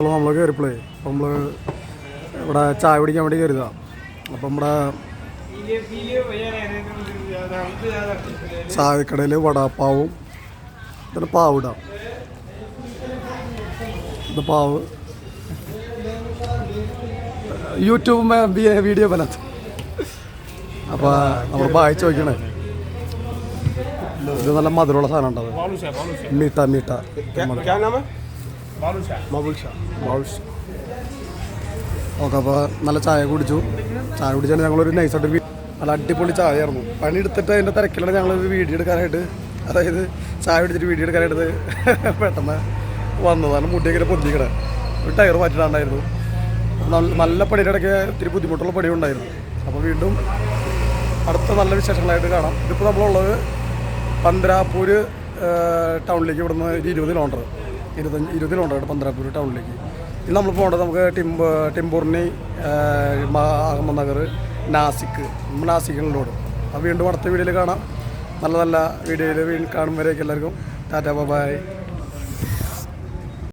Hello നമ്മൾ കയറിപ്പോളേ അപ്പം നമ്മൾ ഇവിടെ ചായ പിടിക്കാൻ വേണ്ടി കരുതാം അപ്പം ഇവിടെ ചായക്കടയിൽ വടാപ്പാവും പിന്നെ പാവിടാം ഇത് പാവ് യൂട്യൂബ് വീഡിയോ പനത്ത് അപ്പോൾ നമ്മൾ വായിച്ചു നോക്കണേ ഇത് നല്ല മധുരമുള്ള സാധനം ഉണ്ടാവും മീട്ട മീട്ട ഓക്കെ അപ്പോൾ നല്ല ചായ കുടിച്ചു. ചായ കുടിച്ചാൽ ഞങ്ങളൊരു നൈസായിട്ട് നല്ല അടിപൊളി ചായയായിരുന്നു. ആയിരുന്നു പണി എടുത്തിട്ട് അതിന്റെ തിരക്കിലാണ് ഞങ്ങളൊരു വീഡിയോ എടുക്കാനായിട്ട്. അതായത് ചായ കുടിച്ചിട്ട് വീഡിയോ എടുക്കാനായിട്ട് പെട്ടെന്ന് വന്നതാണ്. മുട്ടിയൊക്കെ പൊന്തിക്കണേ. ഒരു ടയർ മാറ്റിട്ടുണ്ടായിരുന്നു നല്ല പണിയുടെ ഇടയ്ക്ക് ഇത്തിരി ബുദ്ധിമുട്ടുള്ള പണി ഉണ്ടായിരുന്നു. അപ്പോൾ വീണ്ടും അടുത്ത നല്ല വിശേഷങ്ങളായിട്ട് കാണാം. ഇതിപ്പോൾ നമ്മളുള്ളത് പന്തരാപ്പൂർ ടൗണിലേക്ക് ഇവിടുന്ന് ഒരു ഇരുപത് കിലോമീറ്റർ ഇരുപത്തഞ്ച് ഇരുപത് കിലോമീറ്റർ പന്തരാപ്പൂർ ടൗണിലേക്ക്. ഇനി നമ്മൾ പോകേണ്ടത് നമുക്ക് ടിംബ ടിംബൂർണി അഹമ്മദ് നഗർ നാസിക്ക് നാസിക്കിലോട് അപ്പോൾ വീണ്ടും അടുത്ത വീഡിയോയിൽ കാണാം. നല്ല നല്ല വീഡിയോയിൽ കാണുമ്പോഴേക്കും എല്ലാവർക്കും. Tata bye.